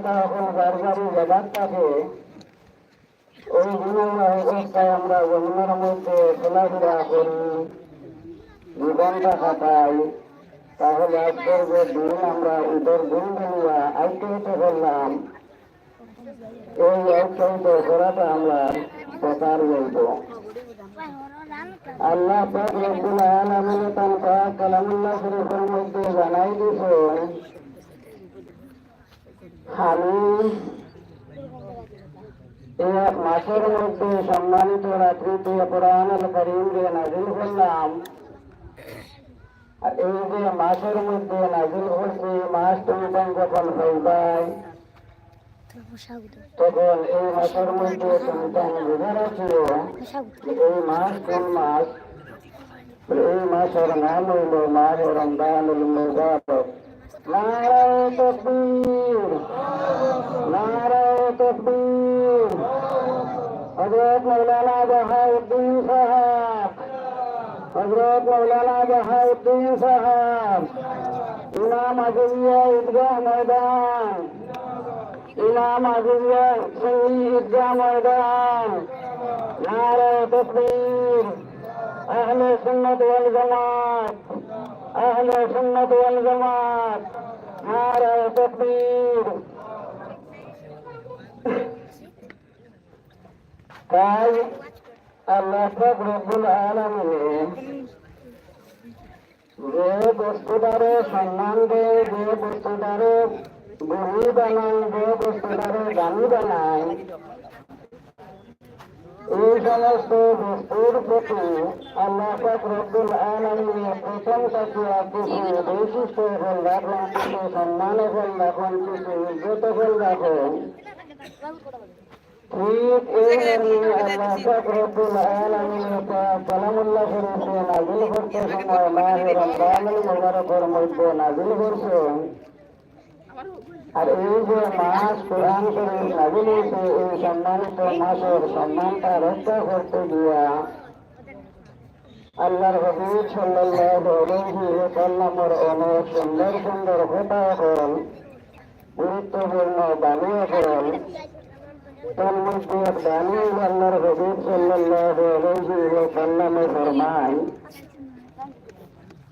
এলাকা এখন গাড়ি জায়গার থাকে ওই গুণের অবস্থায় আমরা যমুনার মধ্যে খেলাধুলা করি জীবনটা কাটাই তাহলে আজকের যে দিন আমরা ঈদের দিন বলিয়া আইকিত করলাম, এই আইকিত করাটা আমরা প্রচার হইব আল্লাহ পাক রব্বুল আলামিন পাক কালামুল্লাহ শরীফের মধ্যে জানাই দিয়েছেন আমি মাসের মধ্যে সম্মানিত রাত্রিতে কোরআনুল করিমকে নাজিল করলাম এই যে মাসের মধ্যে নাজিল করছি মাস তুমি যখন হইবাই তখন এই মাসের মধ্যে তুমি তখন এই মাস কোন মাস? এই মাসের নাম হইল মাস রমজানুল মুবারক। नाराय नाराय हज़रत मौलाना जय सहाब। हज़रत मौलाना जूं सहब। इनाम ईदगाह मैदान। इनाम ईदगा मैदान। नारायतमाय আহলে সুন্নাত ওয়াল জামাত, নারায় তাই আল্লাহ পাক রব্বুল আলামিন যে বস্তুটারে সম্মান দেয়, যে বস্তুটারে গুণী বানায়, যে বস্তুটারে দামি বানায় এই সমস্ত বস্তুর প্রতি আল্লাহ পাক রব্বুল আলামিনের প্রথম তাকিয়া কিছু বৈশিষ্ট্য হল রাখুন কিছু সম্মান হল রাখুন কিছু ইজ্জত হল রাখুন ঠিক এই আল্লাহ পাক রব্বুল আলামিনের শরীফে নাজিল আর এই যে মাস কোরআন শরীফ নাজিল হয়েছে এই সম্মানিত মাসের সম্মানটা রক্ষা করতে গিয়া আল্লাহর হবিব সাল্লাল্লাহু আলাইহি ওয়াসাল্লামের অনেক সুন্দর সুন্দর কথা হল গুরুত্বপূর্ণ বাণী হল তার মধ্যে এক আল্লাহর হবিব সাল্লাল্লাহু ফরমায়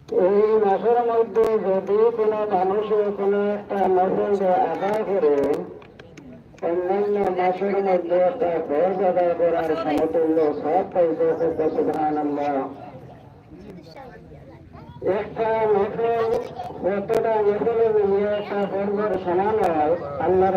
এই মাসের মধ্যে যদি কোনো মানুষের কোনো একটা মসজিদ আদায় করে অন্যান্য মাসের মধ্যে একটা ফরজ আদায় করার সমতুল্য সব পাইছে একটা নফল কতটা নফলে মিলিয়ে একটা ফরজের সমান হয়? আল্লাহর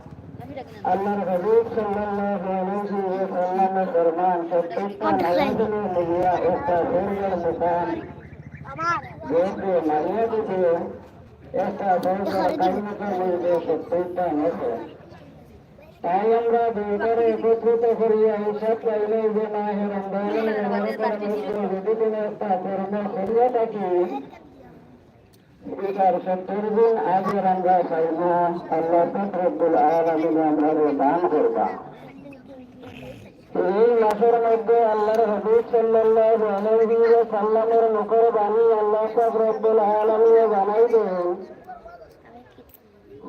আল্লাহর হবিব সাল্লাল্লাহু আলাইহি ওয়াসাল্লামের ফরমান প্রত্যেকটা নওয়াজের লিয়া একটা ফরজের মুকাম যেহেতু মানিয়ে দিতে একটা ফরজের কাজমুখের মধ্যে প্রত্যেকটা নকল তাই আমরা দুইটারে একত্রিত করিয়া হিসাব পাইলে যে না হে রমজানের মোবারকের মধ্যে যদি কোনো একটা কর্ম করিয়া থাকি এটার সত্তর দিন আগে আমরা পাইব আল্লাহ রব্বুল আলমিন আমরা দান করবা। এই মাসের মধ্যে আল্লাহর হবিব সাল্লাল্লাহু আলাইহি সাল্লামের মুখের বাণী আল্লাহ পাক রব্বুল জানাই দেন।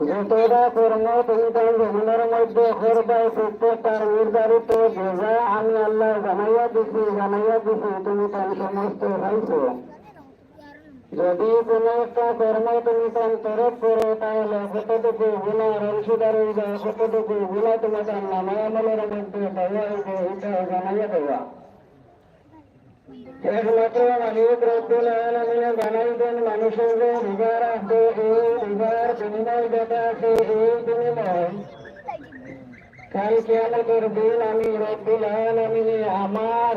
যতটা কর্ম তুমি তার জমিনের মধ্যে করবাই প্রত্যেকটার নির্ধারিত বোঝা আমি আল্লাহ জানাইয়া দিছি জানাইয়া দিছি, তুমি তার সমস্ত পাইছো যদি কোনো একটা কর্ম তুমি তার করো, তাহলে কতটুকু গুণার অংশীদার হইবে কতটুকু গুণা তার আমলের মধ্যে দেওয়া হইবে এটা জানাইয়া দেওয়া। একমাত্র মালিক রব্বুল আলমিনে জানাই দেন মানুষের যে রিবার আছে, এই রিবার বিনিময় যেটা আছে, এই বিনিময়। কাল কেয়ামতের দিন আমি রব্বুল আলমিনে আমার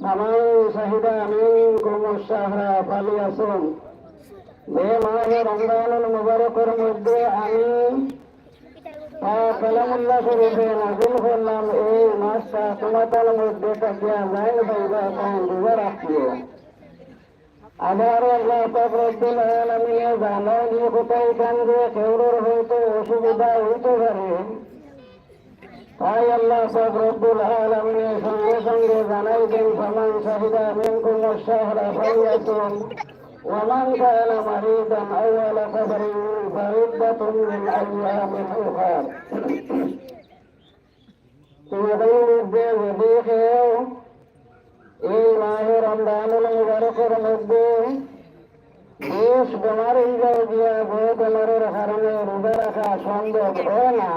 কা ফামান শাহিদা মিনকুম আশ-শাহরা ফালিয়াসুম যে মাহে রমজানুল মুবারকের মধ্যে আমি কালামুল্লাহ শরীফে নাজিল করলাম এই মাসটা তোমাদের মধ্যে থাকিয়া লাইন হইবা তাই রোজা রাখিও আবার আল্লাহ পাক রব্বুল আলামিন জানো যে কোথায় কান কেউর হয়তো অসুবিধা হইতে পারে। তাই আল্লাহ পাক রব্বুল আলামিনের সঙ্গে সঙ্গে জানাই দেন ফামান শাহিদা মিনকুম আশ-শাহরা ফালিয়াসুম ওয়া মারিদান আও আলা সাফারিন মিন আইয়ামিন উখরা। তোমাদের মধ্যে যদি কেউ এই মাহে রমজানুল মুবারকের মধ্যে বেশ বেমার হয়ে দিয়া বড় বেমারের কারণে রোজা রাখা সম্ভব হয় না।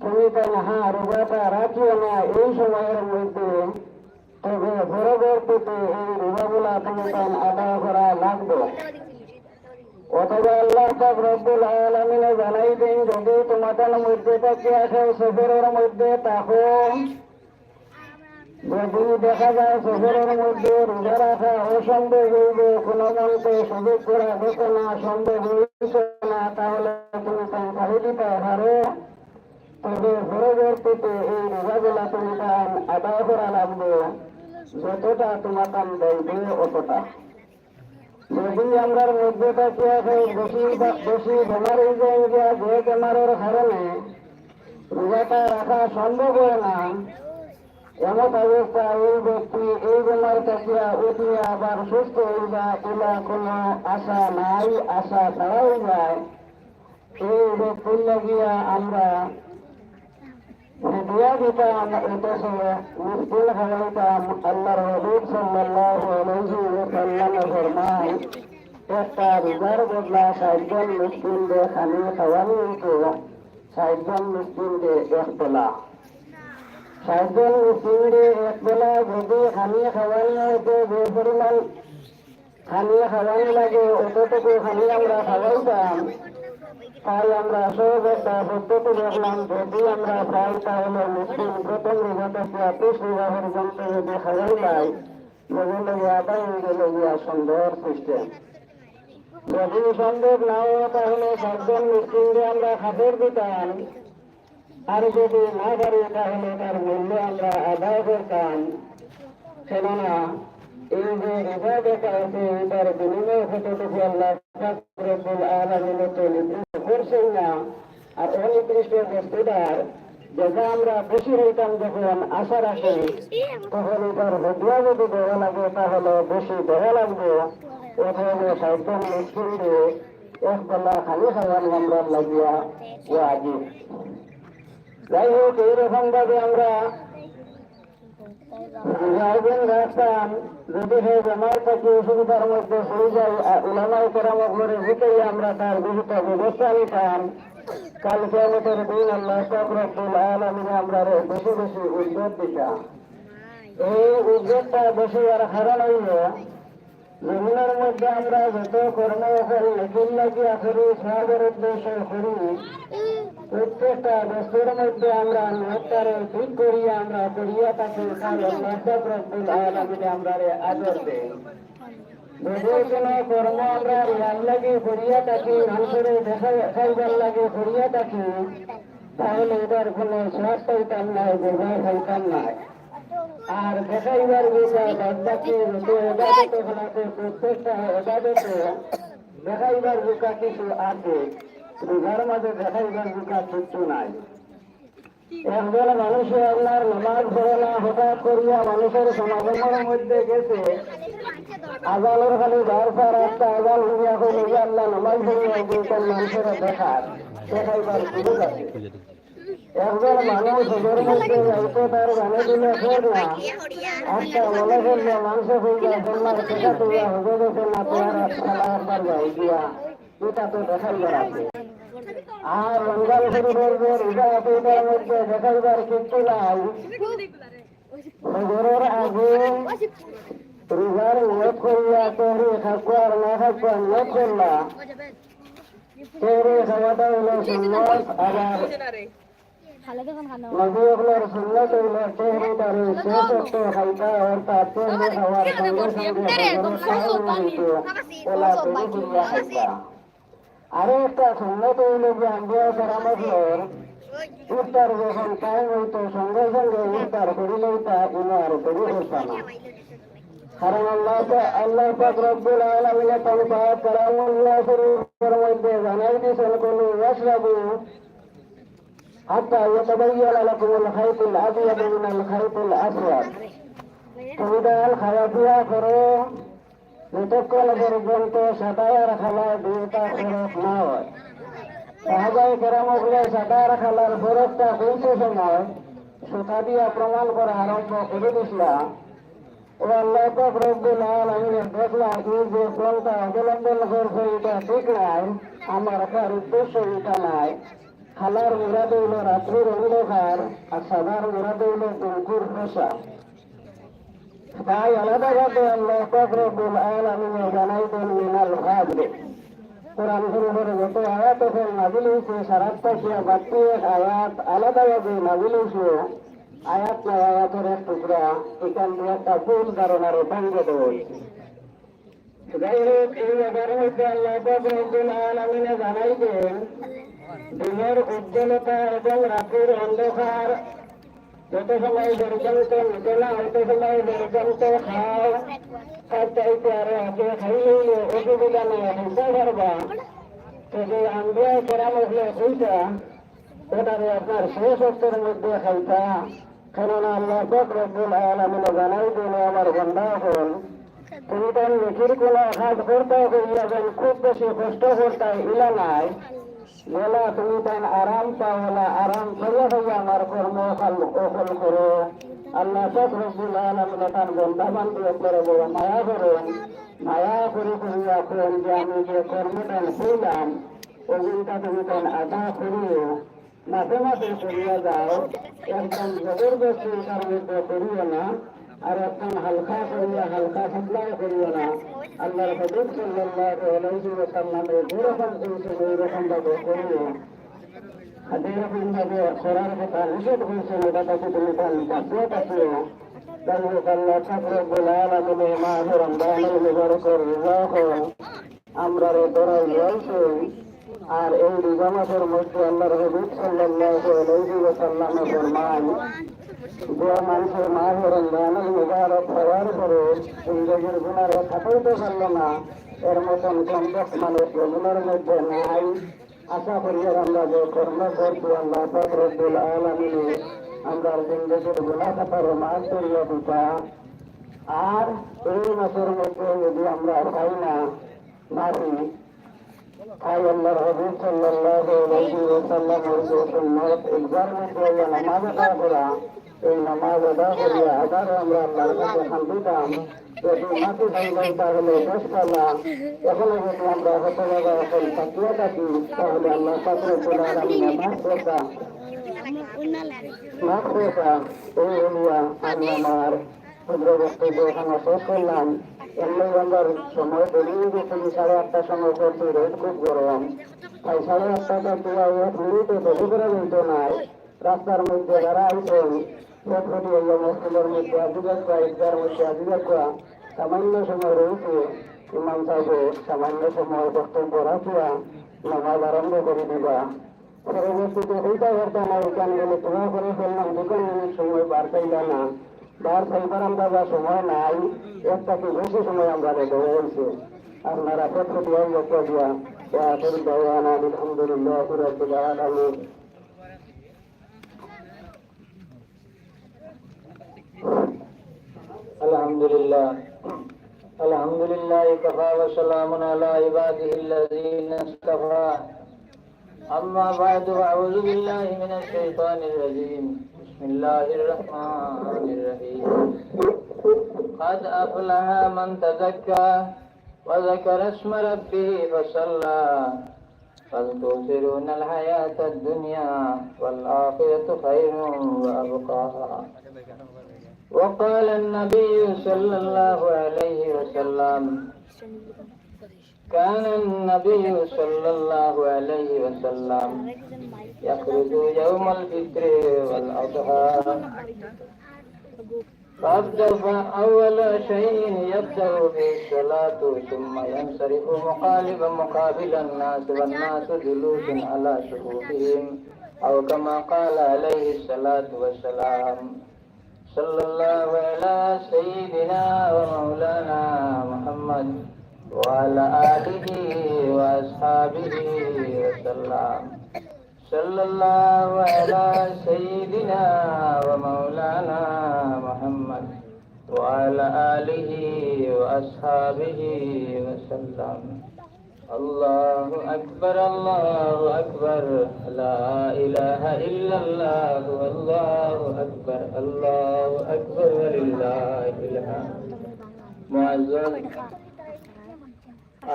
তুমি তো হ্যাঁ রোজাটা রাখিও না, এই সময়ের মধ্যে তবে পরবর্তীতে এই রোজাগুলা তোমার আদায় করা লাগবে। অথবা আল্লাহ পাক রব্বুল আলামিনে জানাই দেন, যদি তোমাদের মধ্যে থেকে আসে সফরের মধ্যে তাহো যদি দেখা যায় সফরের মধ্যে রোজা রাখা অসম্ভব হইবে, কোনো মন্ত্রে সুযোগ করা যেত না সম্ভব হইছে না, তাহলে তুমি তাই খালি দিতে পারো তবে পরবর্তীতে এই রোজাগুলা তুমি আদায় করা লাগবে যতটা তোমার কাম বলবে অতটা। যদি আমরা মধ্যে থাকিয়া বেশি বেশি বেমার হয়ে যায় যে বেমারের কারণে রোজাটা রাখা সম্ভব হয় না এমন অবস্থা এই ব্যক্তি এই বেমার থাকিয়া উঠিয়া আবার সুস্থ হয়ে যায় এলা কোনো আশা নাই, আশা ছাড়াই যায়। এই ব্যক্তির লাগিয়া আমরা দিয়া দিতাম এটা সময় মুশকিল খাওয়াইতাম আল্লাহর হবিব সাল্লাল্লাহু আলাইহি ওয়াসাল্লাম একটা রোজার বদলা খাওয়ানি যে পরিমাণ খানি খাওয়ানি লাগে অতটুকু খানি আমরা খাওয়াইতাম তাই আমরা একটা পদ্ধতি দেখলাম যদি আমরা পাই তাহলে মুসলিম প্রথম রোজাটা ত্রিশ রোজা পর্যন্ত যদি খাওয়াই যায় যেগুলো আদায় গেলে গিয়া সুন্দর সিস্টেম যদি সম্ভব না তাহলে সাতজন মুসলিমকে আমরা খাদের দিতাম। আর যদি না পারি, তাহলে তার মূল্য আমরা আদায় করতাম। কেননা, এই যে দেখা আছে বিনিময় কতটুকু আল্লাহ করছেন না আর অনির্দিষ্ট বস্তুটার যেটা আমরা বেশি হইতাম যখন আশা রাখি তখন এটার হদিয়া যদি দেওয়া লাগে তাহলে বেশি দেওয়া লাগবে অথবা সাইকেল মুসলিমকে এক বেলা খালি খাওয়ান আমরা লাগিয়া ও আজি যাই হোক এইরকম ভাবে আমরা যাইবেন রাস্তান যদি হে বেমার থেকে অসুবিধার মধ্যে হয়ে যায় উলামাই কেরামত করে জিতেই আমরা তার বিহিত ব্যবস্থা নিতাম। কালকে আমাদের দিন আল্লাহ রব্বুল আলমিনে আমরা বেশি বেশি উদ্যোগ দিতাম। এই উদ্যোগটা বেশি আর হারান হইল জমিনের মধ্যে আমরা যত কর্ম করি, এগুলো লাগি আসলে সমাজের উদ্দেশ্যে করি? প্রত্যেকটা বস্তুর মধ্যে আমরা নেতারে ঠিক করিয়া আমরা করিয়া থাকি আমরা আদর দেই। কোনো কর্ম আমরা রিয়াল লাগে করিয়া থাকি মানুষের দেখা খাইবার লাগে করিয়া থাকি তাহলে এটার কোনো শ্বাস নাই গোবর পাইতাম নাই। আর দেখাইবার বিষয় যত এবাদত প্রত্যেকটা দেখাইবার বুকা কিছু আছে। রোজার মাঝে দেখাইবার বুকা কিচ্ছু নাই। একজন মানুষে আপনার নামাজ পড়ে না হঠাৎ করিয়া মানুষের সমাগমের মধ্যে গেছে। আজানের খালি বারফা রাস্তা আজান হইয়া হইলে যে আল্লাহ নামাজ পড়িয়া গেছেন মানুষের দেখার। দেখাইবার সুযোগ আছে। একজন মানুষ ওদের মধ্যে যাইতে তার জানে দিলে ফের না। আচ্ছা মনে করলে মানুষ হইয়া তোমার সেটা তুইয়া হবে গেছে না তোমার খেলা একবার যাই দিয়া এটা তো দেখাইবার আছে। আর রমজান শরীফের যে রোজা এটার মধ্যে দেখাইবার কিচ্ছু নাই। ফজরের আগে রোজার নিয়ত করিয়া তৈরি থাকব আর না থাকব নিয়ত করলা তৈরি খাওয়াটা হলো সুন্নত আবার নবী আপনার সুন্নত হইল তৈরিটারে শেষ করতে খাইতা অর্থাৎ তৈরি খাওয়ার সঙ্গে সঙ্গে ফজরের সাহায্য নিতে ওলা তৈরি করিয়া খাইতা আরও একটা সুন্নত হইল যে আম্বিয়া পরামর্শর ইফতার যখন টাইম হইতো সঙ্গে সঙ্গে ইফতার করি লইতা ইনো আর তৈরি করতা না কারণ আল্লাহ আল্লাহ পাক রব্বুল আলামিন তাওবাত কালামুল্লাহ শরীফের মধ্যে জানাই দিয়েছেন কোন ইয়াশরাবু হাত্তা ইয়াতাবাyyana লাকুম আল-খাইত যতক্ষণ পর্যন্ত সাদায়ার খালায় দুইটা ফেরত না হয় সাহাবাই কেরাম হলে সাদায়ার খালার ফেরতটা কোনটা সময় সুতা দিয়া প্রমাণ করা আরম্ভ করে দিছিলা ও আল্লাহ রব্বুল আলামিন দেখলা, এই যে পন্থা অবলম্বন করছে, এটা ঠিক নাই। আমার কার উদ্দেশ্য এটা নাই। খালার মুরাদ হইল রাত্রির অন্ধকার আর সাদার মুরাদ হইল কুকুর ফসা তাই আলাদাভাবে আল্লাহ পাক রব্বুল আলামিন জানাইতেন মিনাল ফাদল কোরআন শরীফের যত আয়াত এখন নাজিল হয়েছে সারাটা সে বাড়তি এক আয়াত আলাদাভাবে নাজিল হয়েছে আয়াত না আয়াতের এক টুকরা, এখান দিয়ে একটা ভুল ধারণার ভঙ্গে দেওয়া হয়েছে যাই দিনের উজ্জ্বলতা এবং রাত্রির অন্ধকার যত সময় পর্যন্ত নিতে না অত সময় পর্যন্ত খাও চাইতে আরও আগে খাইলে অসুবিধা নেই হিংসা করবা তবে আম্বিয়া কেরাম হলে ওইটা ওটারে আপনার শেষ অর্থের মধ্যে খাইতা। কেননা আল্লাহ রব্বুল আলামিন জানাই দিল আমার বন্ধা হল তুমি তার নিখির কোনো কাজ করতে হইয়া খুব বেশি কষ্ট করতে ইলা নাই। বলা, তুমি তাই আরাম পাওলা আরাম করে হইয়া আমার কর্ম অকল করো। আল্লাহ পাক রব্বুল আলামিন তার বন্ধা বান্ধব করে বড় মায়া করুন মায়া করে করিয়া কোন যে আমি যে কর্মটা হইলাম ওগুলিটা তুমি তাই আদা করিও। মাঝে মাঝে করিয়া যাও একদম জবরদস্তি তার মধ্যে করিও না, আর একদম হালকা করিয়া হালকা সাপ্লাই করিও না। আল্লাহর হবিব সাল্লাল্লাহু আলাইহি ওয়াসাল্লাম যেরকম করেছেন ওই রকম ভাবে করিও যেরকম ভাবে করার কথা নিষেধ হয়েছে এটা তাকে তুমি তার বাঁচিয়ে থাকিও তাই আল্লাহ ঠাকুর মাঝে রমজানের মুবারকের রিজাহ আমরা রে দরাই রয়েছে। আর এই রোজা মাসের মধ্যে আল্লাহর হবিব সাল্লাল্লাহু আলাইহি ওয়াসাল্লামে ফরমান যে মানুষের মাঝে রমজানের মুবারক হওয়ার পরে জিন্দগির গুণার থাকাইতে পারল না। এর মতন সম্পদ মানুষ গুণার মধ্যে নাই। আশা করি আমরা যে কর্ম করছি আল্লাহ রব্বুল আলামিনে আমরা জিন্দগির গুণা খাতার মাছ করিয়া দিতা। আর এই মাসের মধ্যে যদি আমরা পাই না মারি তাই আল্লাহর হবিব সাল্লাল্লাহু আলাইহি মধ্যে নামাজ আদা করা, এই নামাজ আদা করিয়া আবার আমরা আল্লাহর কাছে যদি মাটি তাহলে দোষ পালা এখনও যদি আমরা হত বাবা এখন থাকিয়ে থাকি, তাহলে আল্লাহ পাত্র বলে আমি নামাজ করতাম মাফ করতাম শেষ করলাম। এমনি আমার সময় বেরিয়ে গেছে সাড়ে আটটার সময় করছি রোদ খুব গরম। তাই সাড়ে আটটাটা পুরো এক মিনিটে বেশি করে বলতো নাই রাস্তার মধ্যে যারা আইতেন পেট ফুটি হইয়া মসজিদের মধ্যে আজিবাদ করা ঈদগার মধ্যে আজিবাদ করা। সামান্য সময় রয়েছে, ইমাম সাহেব, সামান্য সময় বক্তব্য রাখিয়া নামাজ আরম্ভ করে দিবা। পরবর্তীতে ওইটা করতাম না ওইখানে গেলে তোমার করে ফেললাম দোকান সময় বার পাইলা না। বার পাইবার আমরা যা সময় নাই এর থেকে বেশি সময় আমরা রেখে হয়েছে আপনারা প্রত্যেক লক্ষ্য দিয়া وآخر دعوانا الحمد لله رب العالمين الحمد لله الحمد لله كفى وسلام على عباده الذين اصطفى أما بعد أعوذ بالله من الشيطان الرجيم بسم الله الرحمن الرحيم قد أفلح من تزكى وذكر اسم ربه فصلى بل تؤثرون الحياة الدنيا والآخرة خير وأبقى وقال النبي صلى الله عليه وسلم كان النبي صلى الله عليه وسلم يخرج يوم الفطر والأضحى. فأبدأ أول شيء يبدأ به الصلاة ثم ينصرف مقالبا مقابل الناس والناس جلوس على شفوفهم أو كما قال عليه الصلاة والسلام صلى الله على سيدنا ومولانا محمد. وعلى آله وأصحابه وسلم. صلى الله على سيدنا ومولانا محمد وعلى آله وأصحابه وسلم. الله أكبر الله أكبر. لا إله إلا الله والله أكبر الله أكبر ولله الحمد. معزز.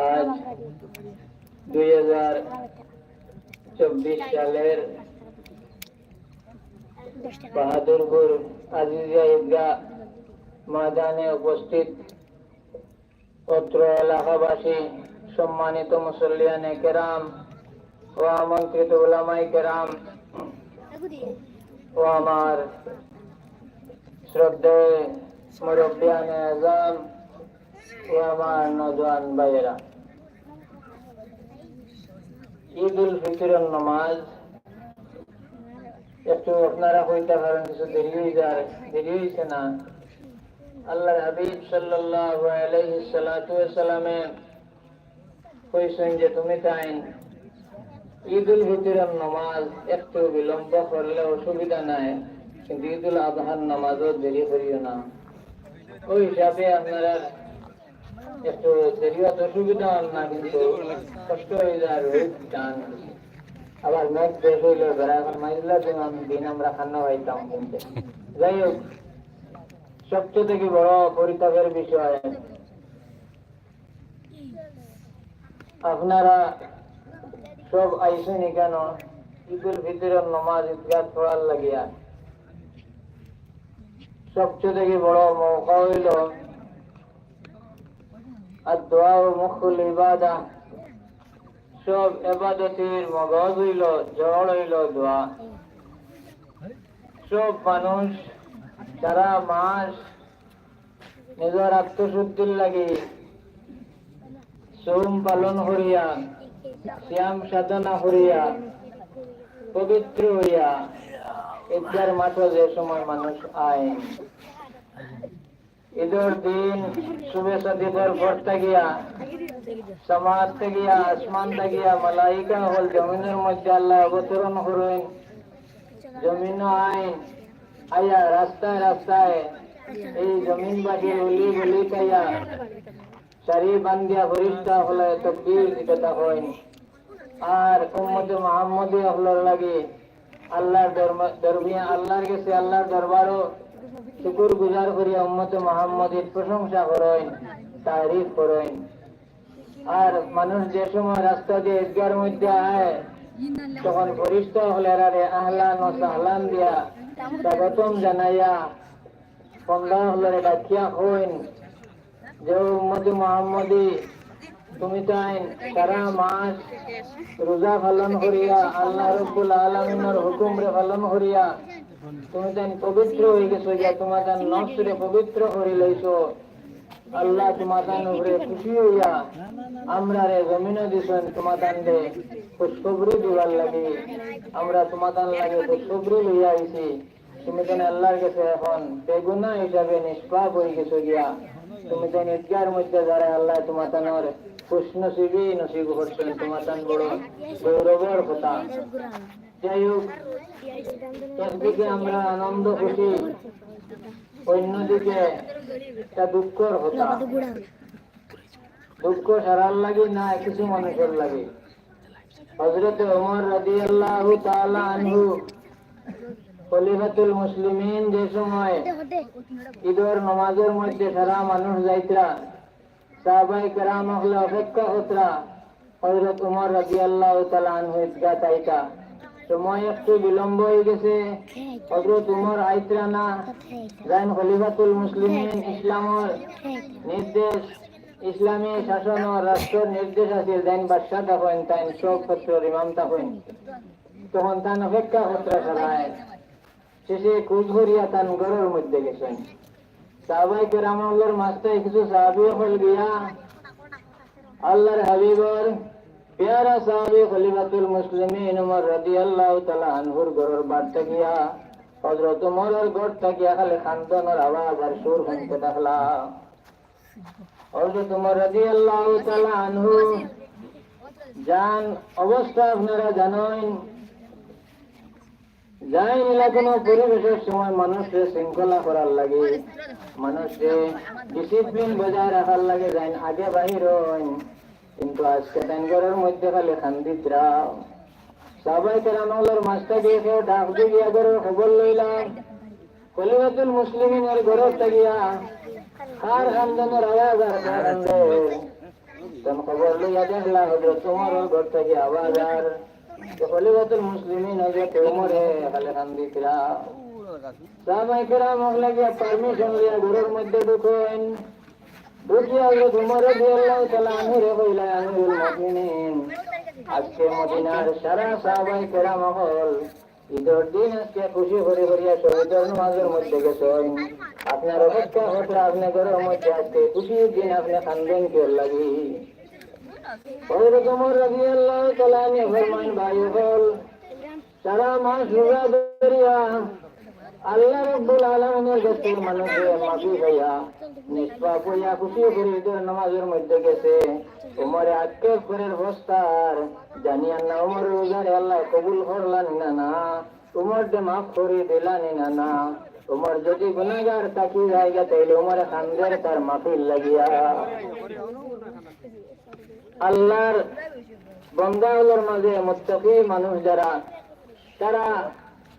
আজ দুই হাজার চব্বিশ সালের বাহাদুরপুর আজিজা ঈদগাহ ময়দানে উপস্থিত অত্র এলাকাবাসী, সম্মানিত মুসল্লিয়ানে কেরাম ও আমন্ত্রিত ওলামাই কেরাম ও আমার শ্রদ্ধেয় মুরব্বিয়ানে আজম ও আমার নজওয়ান ভাইয়েরা। ঈদ উল ফিতরের নামাজ। একটু আপনারা হইতে পারেন, কিছু দেরি হয়ে দেরি হয়েছে না। আল্লাহর হাবিব সাল্লাতু কইছেন যে, তুমি তাই ঈদ উল ফিতরের নামাজ একটু বিলম্ব করলে অসুবিধা নাই, কিন্তু ঈদ উল আজহার নামাজও দেরি করিও না। ওই হিসাবে আপনারা যায় রোদ টান আবার দিন আমি- খান্না কিন্তু যাই হোক থেকে বড় পরিতাপের বিষয় আপনারা সব আইসেনি কেন ঈদুল ফিতরের নমাজ ইতিহাস পড়ার লাগিয়া সবচেয়ে থেকে বড় মৌকা হইল আর দোয়া ও মুখুল ইবাদা। সব এবাদতির মগজ হইল, জড় হইল দোয়া সব মানুষ সারা মাস নিজের আত্মশুদ্ধির লাগি সোম পালন করিয়া শ্যাম সাধনা করিয়া, পবিত্র হইয়া, ঈদগার মাঠে যে সময় মানুষ আয় ঈদের দিন, শুভেচ্ছা দিবার পর থাকিয়া সমাজ থাকিয়া আসমান থাকিয়া মালাইকা হল জমিনের মধ্যে আল্লাহ অবতরণ করেন। জমিন আইন, আয়া রাস্তায় রাস্তায়, এই জমিন বাসীর অলি গলি খাইয়া সারি বান্দিয়া ফরিস্তা হলে তকবীর দিতে হয়। আর উম্মতে মোহাম্মদী হলার লাগে আল্লাহর দরবিয়া আল্লাহর কাছে আল্লাহর দরবারও শুকুর গুজার করিয়া উম্মতে মোহাম্মদের প্রশংসা করেন, তারিফ করেন। আর মানুষ যে সময় রাস্তা দিয়ে ঈদগার মধ্যে আয়, তখন ফরিস্তা হলে আরে আহলান ও সাহলান দিয়া স্বাগতম জানাইয়া কন্দা হলে ডাকিয়া হইন যে উম্মতি মোহাম্মদী, তুমি তাই সারা মাস রোজা পালন করিয়া, আল্লাহ রব্বুল আলমিনের হুকুমরে পালন করিয়া তুমি পবিত্র হয়ে গেছো গিয়া তোমার পবিত্র করে লইছো। আল্লাহ তোমার খুশি হইয়া আমরা রে জমিনে দিছেন, তোমার তান দে খুশখবরি দিবার লাগে। আমরা তোমার তান লাগে খুশখবরি লইয়া আইছি। তুমি তাই আল্লাহর কাছে এখন বেগুনা হিসাবে নিষ্পাপ হয়ে গেছো গিয়া। তুমি তাই ঈদগার মধ্যে যারা আল্লাহ তোমার তানোর খুশ নসিবি নসিব করছেন, তোমার তান বড় গৌরবর কথা। যাই একদিকে আমরা আনন্দ অন্যদিকে দুঃখর হতা দুঃখ সারার লাগে না, কিছু মানুষের লাগে। রাজি আল্লাহ আনহু, খলিফাতুল মুসলিমিন যে সময় ঈদের নমাজের মধ্যে সারা মানুষ যাইতরা সাহাবাই কেরাম অপেক্ষা হতরা হজরত উমর রাজি আল্লাহ তালা আনহু ঈদগা চাইতা সময় একটু বিলম্ব হয়ে গেছে। খলিফাতুল মুসলিমিন ইসলামর নির্দেশ ইসলামী শাসন ও রাষ্ট্র নির্দেশ আছে বাদশাহ তখন তাই সব ইমাম তখন তখন তান অপেক্ষা ক্ষেত্র সরায় শেষে কুচ ভরিয়া তান গড়ের মধ্যে গেছেন। সাহাবাই কেরামুল্লার কিছু সাহাবি হল গিয়া আল্লাহর হাবিবর পেয়ারা সাহাবি খলিফাতুল মুসলিমিন উমর রাদিয়াল্লাহু তাআলা আনহুর গড়ের বাড়তে গিয়া হযরত উমরের গড় থাকিয়া খালি খান্দনের আওয়াজ আর সুর শুনতে থাকলা হযরত উমর রাদিয়াল্লাহু তাআলা আনহু জান অবস্থা আপনারা জানেন। যাই মিলা কোনো পরিবেশের সময় মানুষকে শৃঙ্খলা করার লাগে, মানুষকে ডিসিপ্লিন বজায় রাখার লাগে যাই আগে বাহির হইন। কিন্তু আজকে ট্যাঙ্গরের মধ্যে খালি খান্দিতরা সবাই কেরামলের মাস্টার দিয়ে কেউ ডাক দিয়ে গিয়া খবর লইলাম। কলিবাতুল মুসলিমিনের ঘরের থাকিয়া কার খানদানের আওয়াজ আর খবর লইয়া দেখলা হজর তোমার ঘর থেকে আওয়াজ আর খলিফাতুল মুসলিমিন লাগি পারমিশন লিয়া ঘরের মধ্যে ঢুকেন। ঢুকিয়া হযরত ওমর রাদিয়াল্লাহু তাআলা আনহু রে কইলা আমিরুল মুমিনিন আজকে মদিনার সারা সাহাবায়ে কেরাম হল ঈদের দিন আজকে খুশি করে করিয়া শহীদের নামাজের মধ্যে গেছেন আপনার অপেক্ষা হচ্ছে আপনি ঘরের মধ্যে আজকে খুশির দিন আপনি খানবেন কে লাগি হযরত ওমর রাদিয়াল্লাহু তাআলা ফরমান ভাই হল সারা মাস রোজা ধরিয়া আল্লাহ মানুষের নামাজের মধ্যে গেছে। আল্লাহ কবুল উমর যে মাফ না উমর যদি গুনাগার তাকি জায়গা তাইলে উমরে খানদের তার মাফির লাগিয়া। আল্লাহর বন্দাগুলোর মাঝে মুত্তাকি মানুষ যারা, তারা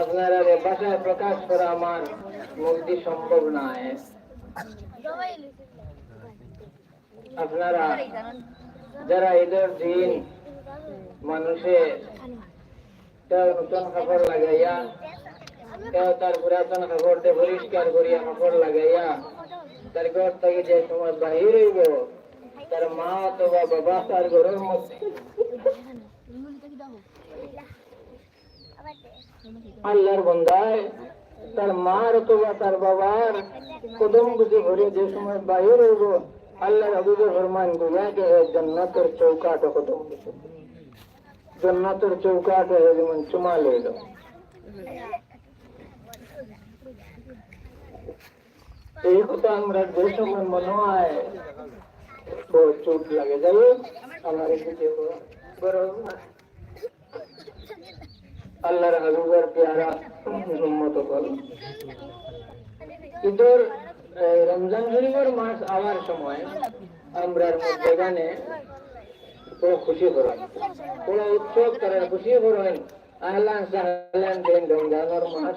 আপনারা ভাষায় প্রকাশ করা আমার মুক্তি সম্ভব নয়। আপনারা যারা ঈদের দিন মানুষে নতুন কাপড় লাগাইয়া কেউ তার পুরাতন কাপড় পরিষ্কার করিয়া কাপড় লাগাইয়া, তার ঘর থেকে যে সময় বাহির হইব, তার মা অথবা বাবা তার ঘরের মধ্যে। আল্লাহর বন্দায়, তার মার অথবা তার বাবার কদম গুজে ঘরে যে সময় বাহির হইব, আল্লাহর হাবিবের ফরমান গুজা যে জন্নতের চৌকাট কদম গুজে জন্নতের চৌকাট হয়ে যেমন চুমা লইল। এই কথা আমরা যে সময় মনে হয়, বড় চোট লাগে। যাই আমার কিছু বড় না আল্লাহর হাবিবের পেয়ারা কল ঈদের এই রমজান শরীফের মাস আওয়ার সময়, আমরা বড় খুশি করেন বড় উৎসব করার খুশি করেন আহলান সাহলান দিন রমজানের মাস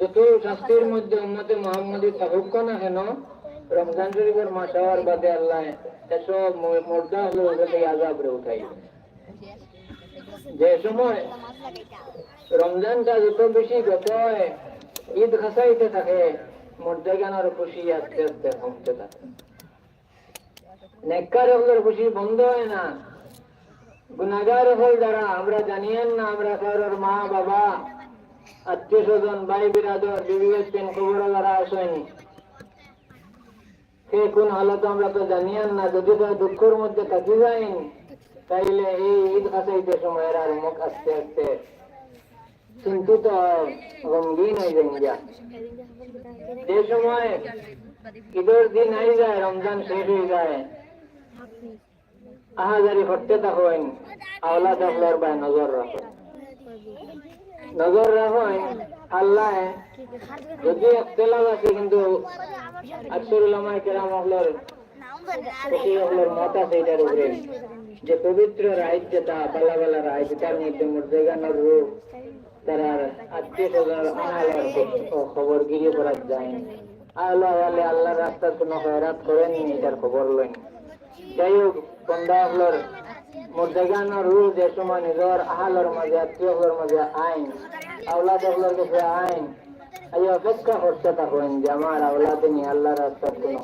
যত শাস্তির মধ্যে উম্মতে মোহাম্মদী না কেন, রমজান শরীফের মাস বাদে আল্লাহ এসব হলো উঠাই যে সময় রমজানটা যত বেশি গত হয়, ঈদ খাসাইতে থাকে মর্যাগানোর খুশি, আস্তে আস্তে কমতে থাকে। নেককার খুশি বন্ধ হয় না। গুনাগার হল যারা, আমরা জানিয়েন না, আমরা কারোর মা, বাবা, আত্মীয় স্বজন, ভাই, বিরাদর, বিবি খবর যারা আসেন সে কোন হালত আমরা তো জানিয়েন না, যদি দুঃখের মধ্যে থাকি যাইন তাইলে এই ঈদ খাসাইতে সময়ের আর মুখ আস্তে আস্তে চিন্তিত হয় গম্ভীর হয়ে যা সময় ঈদের দিন আই যায়, রমজান শেষ হয়ে যায়, আহাজারি করতে থাকেন আওলা দেখলোর ভাই নজর রাখেন। নজর রাখেন, আল্লাহ যদি একতলাপ আছে কিন্তু আকসর উলামায়ে কেরাম হলর মত আছে এটার উপরে। যে পবিত্র রাজ্য তা বালা বালা রাজ্য তার মধ্যে মুর্দেগানোর রূপ তার আত্মীয় স্বজন আনালার খবর গিরিয়ে করা যায়। আল্লাহ আল্লাহ আল্লাহ রাস্তার কোনো হয়রাত করেননি এটার খবর লইন। যাই হোক, বন্ধা হলর মুর্দেগানোর রূপ যে সময় নিজের আহালর মাঝে, আত্মীয় হলর মাঝে আইন, আওলাদ হলর কাছে আইন, এই অপেক্ষা করতে থাকেন যে আমার আওলাদে নিয়ে আল্লাহ রাস্তার কোনো